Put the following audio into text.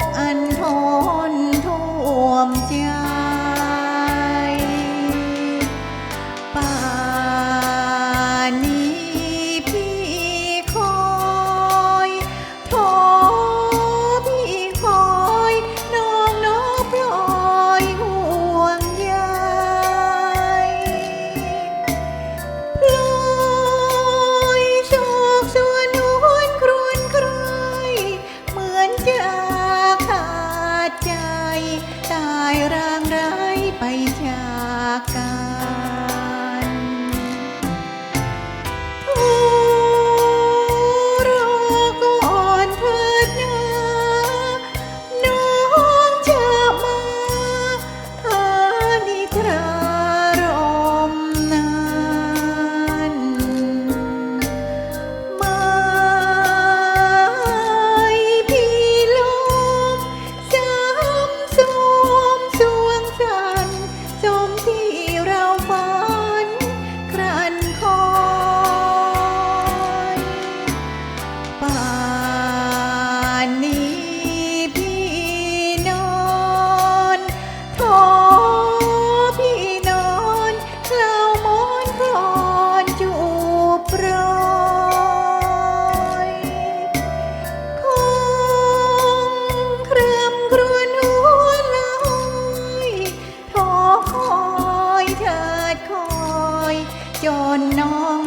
กอันโท ร่างไร้ไปจากกัน ป่นนี้พี่นอนขอพี่นอนเคลามอนคอนจูบรยคงเครมครวนหัวลอยทอคอยเดคอย จนน้อง